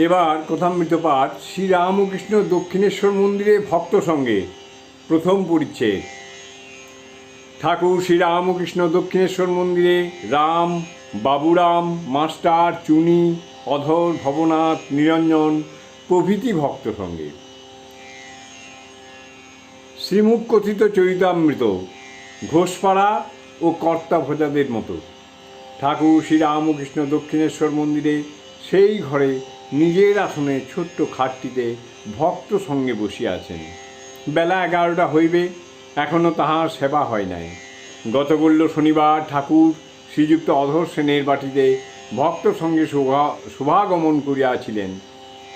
এবার কথামৃত পাঠ শ্রীরামকৃষ্ণ দক্ষিণেশ্বর মন্দিরে ভক্ত সঙ্গে প্রথম পরিচ্ছেদ ঠাকুর শ্রীরামকৃষ্ণ দক্ষিণেশ্বর মন্দিরে রাম, বাবুরাম, মাস্টার, চুনি, অধর, ভবনাথ, নিরঞ্জন প্রভৃতি ভক্ত সঙ্গে। শ্রীমুখ কথিত চরিতামৃত, ঘোষপাড়া ও কর্তা ভোজাদের মতো। ঠাকুর শ্রীরামকৃষ্ণ দক্ষিণেশ্বর মন্দিরে সেই ঘরে নিজের আসনে ছোট্ট খাটটিতে ভক্ত সঙ্গে বসিয়া আছেন। বেলা এগারোটা হইবে এখনও তাহার সেবা হয় নাই। গতকল্য শনিবার ঠাকুর শ্রীযুক্ত অধর সেনের বাটিতে ভক্ত সঙ্গে শোভা, শোভাগমন করিয়াছিলেন।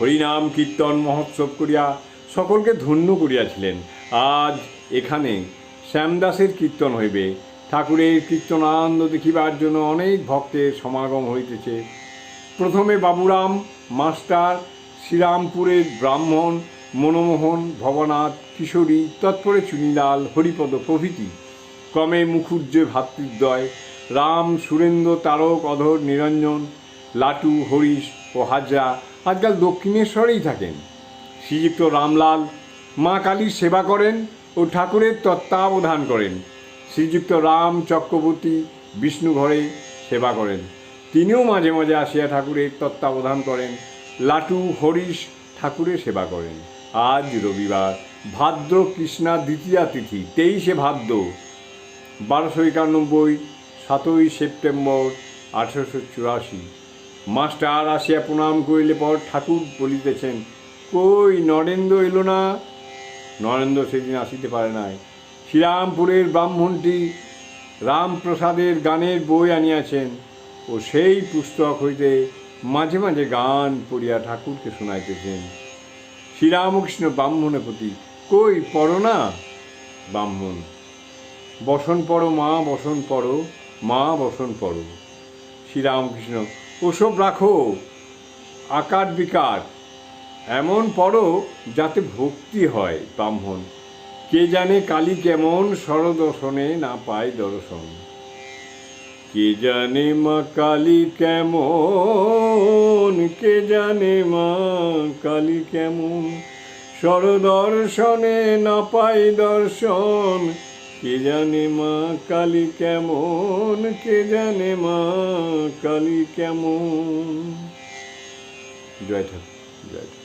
হরিনাম কীর্তন মহোৎসব করিয়া সকলকে ধন্য করিয়াছিলেন। আজ এখানে শ্যামদাসের কীর্তন হইবে। ঠাকুরের কীর্তনানন্দ দেখিবার জন্য অনেক ভক্তের সমাগম হইতেছে। প্রথমে বাবুরাম মাস্টার শ্রীরামপুরের ব্রাহ্মণ মনমোহন, ভবনাথ কিশোরী, তৎপরে চুনিলাল, হরিপদ প্রভৃতি। ক্রমে মুখুজ্জে ভাতৃদ্বয়, রাম, সুরেন্দ্র, তারক, অধর, নিরঞ্জন, লাটু, হরিশ ও হাজরা আজকাল দক্ষিণেশ্বরেই থাকেন। শ্রীযুক্ত রামলাল মা কালীর সেবা করেন ও ঠাকুরের তত্ত্বাবধান করেন। শ্রীযুক্ত রাম চক্রবর্তী বিষ্ণু ঘরে সেবা করেন। তিনিও মাঝে মাঝে আসিয়া ঠাকুরের তত্ত্বাবধান করেন। লাটু, হরিশ ঠাকুরের সেবা করেন। আজ রবিবার ভাদ্র কৃষ্ণা দ্বিতীয়া তিথি, তেইশে ভাদ্র, বারোশো একানব্বই, সাতই সেপ্টেম্বর, আঠেরোশো চুরাশি। মাস্টার আসিয়া প্রণাম করিলে পর ঠাকুর বলিতেছেন, কই নরেন্দ্র এলো না? নরেন্দ্র সেদিন আসিতে পারে নাই। শ্রীরামপুরের ব্রাহ্মণটি রামপ্রসাদের গানের বই আনিয়াছেন। ও সেই পুস্তক হইতে মাঝে মাঝে গান পড়িয়া ঠাকুরকে শোনাইতেছেন। শ্রীরামকৃষ্ণ ব্রাহ্মণের প্রতি, কই পড়ো না, ব্রাহ্মণ। বসন পড়ো, মা, বসন পড়ো, মা, বসন পড়ো। শ্রীরামকৃষ্ণ, ওসব রাখো, আকার বিকার। এমন পড়ো যাতে ভক্তি হয় ব্রাহ্মণ। কে জানে কালী কেমন সরদর্শনে না পায় দর্শন। কে জানে মা কালী কেমন? কে জানে মা কালী কেমন? সরদর্শনে না পায় দর্শন। কে জানে মা কালী কেমন? কে জানে মা কালী কেমন? জয় ঠাকুর।